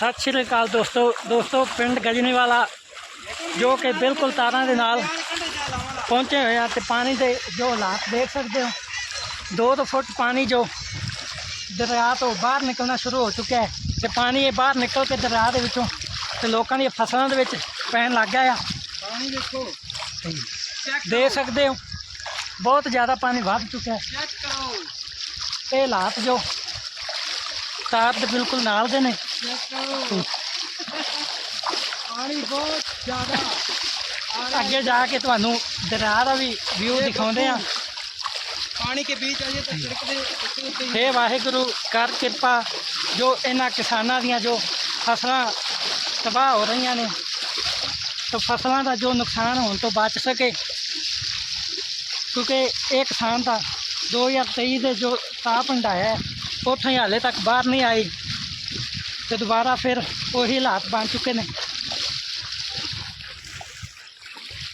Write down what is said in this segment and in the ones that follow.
ਸਤਿ ਸ਼੍ਰੀ ਅਕਾਲ ਦੋਸਤੋ ਦੋਸਤੋ ਪਿੰਡ ਗਜਨੀਵਾਲਾ ਜੋ ਕਿ ਬਿਲਕੁਲ ਤਾਰਾਂ ਦੇ ਨਾਲ ਪਹੁੰਚੇ ਹੋਏ ਆ ਤੇ ਪਾਣੀ ਦੇ ਜੋ ਹਾਲਾਤ ਦੇਖ ਸਕਦੇ ਹੋ। ਦੋ ਦੋ ਫੁੱਟ ਪਾਣੀ ਜੋ ਦਰਿਆ ਤੋਂ ਬਾਹਰ ਨਿਕਲਣਾ ਸ਼ੁਰੂ ਹੋ ਚੁੱਕਿਆ ਹੈ ਤੇ ਪਾਣੀ ਇਹ ਬਾਹਰ ਨਿਕਲ ਕੇ ਦਰਿਆ ਦੇ ਵਿੱਚੋਂ ਤੇ ਲੋਕਾਂ ਦੀਆਂ ਫਸਲਾਂ ਦੇ ਵਿੱਚ ਪੈਣ ਲੱਗ ਗਿਆ ਆ। ਪਾਣੀ ਦੇਖੋ। ਦੇਖ ਸਕਦੇ ਹੋ ਬਹੁਤ ਜ਼ਿਆਦਾ ਪਾਣੀ ਵੱਧ ਚੁੱਕਿਆ ਹੈ। ਇਹ ਹਾਲਾਤ ਜੋ ਤਾਰ ਦੇ ਬਿਲਕੁਲ ਨਾਲ ਦੇ ਨੇ। ਪਾਣੀ ਬਹੁਤ ਜ਼ਿਆਦਾ ਅੱਗੇ ਜਾ ਕੇ ਤੁਹਾਨੂੰ ਦਰਿਆ ਦਾ ਵੀ ਵਿਊ ਦਿਖਾਉਂਦੇ ਆ ਪਾਣੀ ਕੇ ਵਿੱਚ ਅਜੇ ਤਾਂ ਛਿੜਕਦੇ ਹੇ ਵਾਹਿਗੁਰੂ ਕਰ ਕਿਰਪਾ ਜੋ ਇਹਨਾਂ ਕਿਸਾਨਾਂ ਦੀਆਂ ਜੋ ਫਸਲਾਂ ਤਬਾਹ ਹੋ ਰਹੀਆਂ ਨੇ ਤਾਂ ਫਸਲਾਂ ਦਾ ਜੋ ਨੁਕਸਾਨ ਹੋਣ ਤੋਂ ਬਚ ਸਕੇ। ਕਿਉਂਕਿ ਇਹ ਕਿਸਾਨ ਦਾ 2023 ਦੇ ਜੋ ਤਾਪ ਹੰਡਾਇਆ ਉੱਥੇ ਹਾਲੇ ਤੱਕ ਬਾਹਰ ਨਹੀਂ ਆਈ ਤੇ ਦੁਬਾਰਾ ਫਿਰ ਉਹੀ ਹਾਲਾਤ ਬਣ ਚੁੱਕੇ ਨੇ।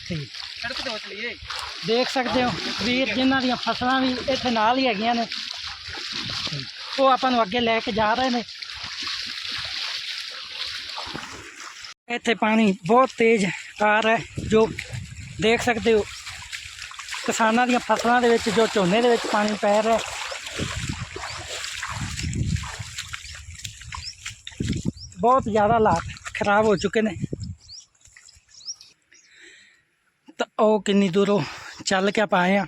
ਤੇ ਸੜਕ ਤੇ ਹੋ ਚਲੀਏ ਦੇਖ ਸਕਦੇ ਹੋ ਵੀਰ ਜਿਨ੍ਹਾਂ ਦੀਆਂ ਫਸਲਾਂ ਵੀ ਇੱਥੇ ਨਾਲ ਹੀ ਹੈਗੀਆਂ ਨੇ। ਉਹ ਆਪਾਂ ਨੂੰ ਅੱਗੇ ਲੈ ਕੇ ਜਾ ਰਹੇ ਨੇ। ਇੱਥੇ ਪਾਣੀ ਬਹੁਤ ਤੇਜ਼ ਆ ਰਿਹਾ ਜੋ ਦੇਖ ਸਕਦੇ ਹੋ। ਕਿਸਾਨਾਂ ਦੀਆਂ ਫਸਲਾਂ ਦੇ ਵਿੱਚ ਜੋ ਝੋਨੇ ਦੇ ਵਿੱਚ ਪਾਣੀ ਪੈ ਰਿਹਾ ਬਹੁਤ ਜ਼ਿਆਦਾ ਹਾਲਾਤ ਖਰਾਬ ਹੋ ਚੁੱਕੇ ਨੇ। ਤਾਂ ਉਹ ਕਿੰਨੀ ਦੂਰੋਂ ਚੱਲ ਕੇ ਆਪਾਂ ਆਏ ਆ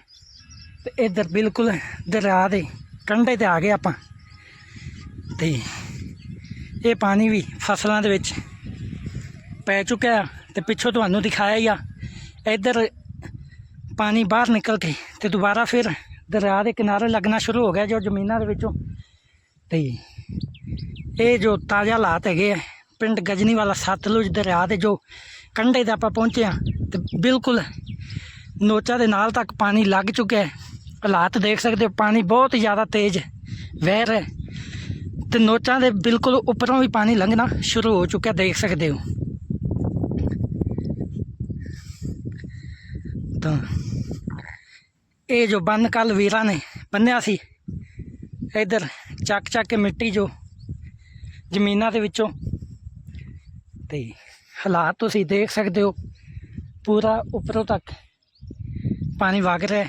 ਤੇ ਇੱਧਰ ਬਿਲਕੁਲ ਦਰਿਆ ਦੇ ਕੰਢੇ ਤੇ ਆ ਗਏ ਆਪਾਂ। ਤੇ ਇਹ ਪਾਣੀ ਵੀ ਫਸਲਾਂ ਦੇ ਵਿੱਚ ਪੈ ਚੁੱਕਿਆ ਤੇ ਪਿੱਛੋਂ ਤੁਹਾਨੂੰ ਦਿਖਾਇਆ ਹੀ ਆ। ਇੱਧਰ ਪਾਣੀ ਬਾਹਰ ਨਿਕਲ ਕੇ ਤੇ ਦੁਬਾਰਾ ਫਿਰ ਦਰਿਆ ਦੇ ਕਿਨਾਰੇ ਲੱਗਣਾ ਸ਼ੁਰੂ ਹੋ ਗਿਆ ਜੋ ਜ਼ਮੀਨਾਂ ਦੇ ਵਿੱਚੋਂ ਤੇ ਇਹ ਜੋ ਤਾਜ਼ਾ ਹਾਲਾਤ ਹੈਗੇ ਆ, ਪਿੰਡ ਗਜਨੀ ਵਾਲਾ ਸਤਲੁਜ ਦਰਿਆ ਦੇ ਜੋ ਕੰਢੇ ਤੇ ਆਪਾਂ ਪਹੁੰਚੇ ਆ, ਤੇ ਬਿਲਕੁਲ ਨੋਚਾ ਦੇ ਨਾਲ ਤੱਕ ਪਾਣੀ ਲੱਗ ਚੁੱਕਿਆ ਹੈ। ਹਾਲਾਤ ਦੇਖ ਸਕਦੇ ਹੋ, ਪਾਣੀ ਬਹੁਤ ਜ਼ਿਆਦਾ ਤੇਜ਼ ਵਹਿ ਰਿਹਾ ਹੈ। ਤੇ ਨੋਚਾਂ ਦੇ ਬਿਲਕੁਲ ਉੱਪਰੋਂ ਵੀ ਪਾਣੀ ਲੰਘਣਾ ਸ਼ੁਰੂ ਹੋ ਚੁੱਕਿਆ, ਦੇਖ ਸਕਦੇ ਹੋ। ਤਾਂ ਇਹ ਜੋ ਬੰਨ ਕੱਲ ਵੀਰਾਂ ਨੇ ਬੰਨਿਆ ਸੀ, ਇਧਰ ਚੱਕ ਚੱਕ ਕੇ ਮਿੱਟੀ ਜੋ ਜ਼ਮੀਨਾਂ ਦੇ ਵਿੱਚੋਂ। ਤੇ ਹਾਲਾਤ ਤੁਸੀਂ ਦੇਖ ਸਕਦੇ ਹੋ, ਪੂਰਾ ਉੱਪਰੋਂ ਤੱਕ ਪਾਣੀ ਵਗ ਰਿਹਾ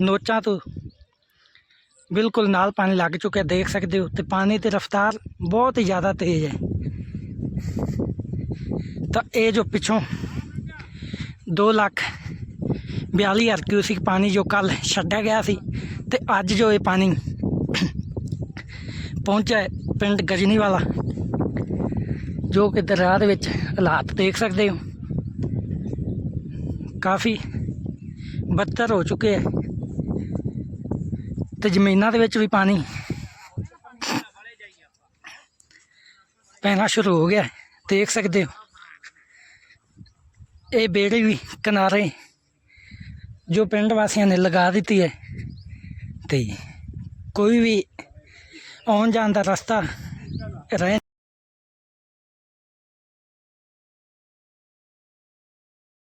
ਨੋਚਾਂ ਤੋਂ ਬਿਲਕੁਲ ਨਾਲ ਪਾਣੀ ਲੱਗ ਚੁੱਕਿਆ, ਦੇਖ ਸਕਦੇ ਹੋ। ਤੇ ਪਾਣੀ ਦੀ ਰਫ਼ਤਾਰ ਬਹੁਤ ਹੀ ਜ਼ਿਆਦਾ ਤੇਜ਼ ਹੈ। ਤਾਂ ਇਹ ਜੋ ਪਿੱਛੋਂ 2 ਲੱਖ 42 ਹਜ਼ਾਰ ਕਿਊਸਿਕ ਪਾਣੀ ਜੋ ਕੱਲ ਛੱਡਿਆ ਗਿਆ ਸੀ, ਤੇ ਅੱਜ ਜੋ ਇਹ ਪਾਣੀ ਪਹੁੰਚਿਆ ਹੈ ਪਿੰਡ ਗਜਨੀ ਵਾਲਾ ਜੋ ਕਿ ਦਰਿਆ ਦੇ ਵਿੱਚ ਹਾਲਾਤ ਦੇਖ ਸਕਦੇ ਹੋ। ਕਾਫੀ ਬੱਤਰ ਹੋ ਚੁੱਕੇ ਹੈ ਤੇ ਜ਼ਮੀਨਾਂ ਦੇ ਵਿੱਚ ਵੀ ਪਾਣੀ ਪੈਣਾ ਸ਼ੁਰੂ ਹੋ ਗਿਆ ਦੇਖ ਸਕਦੇ ਹੋ, ਇਹ ਬੇੜੀ ਵੀ ਕਿਨਾਰੇ ਜੋ ਪਿੰਡ ਵਾਸੀਆਂ ਨੇ ਲਗਾ ਦਿੱਤੀ ਹੈ ਤੇ ਕੋਈ ਵੀ ਆਉਣ ਜਾਣ ਦਾ ਰਸਤਾ ਰਹਿ